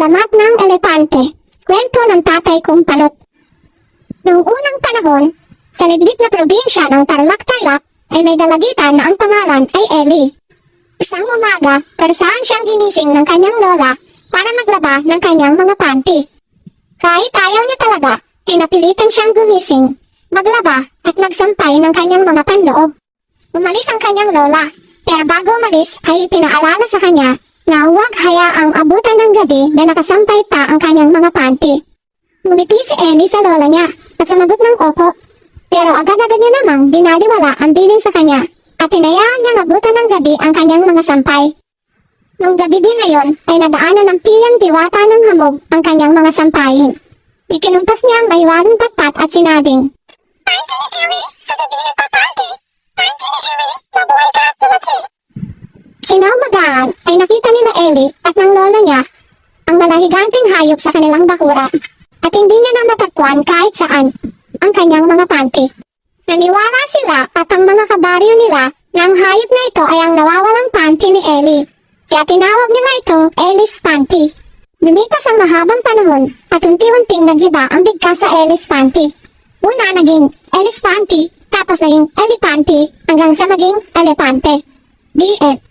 Alamat ng Elepante Kwento ng tatay kong palot Noong unang panahon, sa liblib na probinsya ng Tarlac-Tarlac ay may dalagitan na ang pangalan ay Ellie. Isang umaga, parusahan siyang ginising ng kanyang lola para maglaba ng kanyang mga panty. Kahit ayaw niya talaga, ay napilitan siyang gumising, maglaba at magsampay ng kanyang mga panloob. Umalis ang kanyang lola, pero bago umalis ay pinaalala sa kanya na huwag hayaang abutan ng gabi na nakasampay pa ang kanyang mga panty. Ngumiti si Ellie sa lola niya at sumagot ng opo. Pero agad-agad niya namang binaliwala ang bilin sa kanya at hinayaan niyang abutan ng gabi ang kanyang mga sampay. Nung gabi din ngayon ay nadaanan ng piyang diwata ng hamog ang kanyang mga sampayin. Ikinumpas niya ang mahiwagang patpat at sinabing, Panty ni Ellie, sa gabi nagpapanty. Panty ni Ellie, mabuhay ka at lumaki. Kinaumagahan ay nakita nila Ellie at ng lola niya ang malahiganting hayop sa kanilang bakura at hindi niya na matagpuan kahit saan ang kanyang mga panty. Naniwala sila at ang mga kabaryo nila na ang hayop na ito ay ang nawawalang panty ni Ellie. Kaya tinawag nila itong Ellie's Panty. Lumipas ang mahabang panahon at unti-unting nagiba ang bigkas sa Ellie's Panty. Una naging Ellie's Panty, tapos naging Ellie Panty, hanggang sa maging Elepante. The end.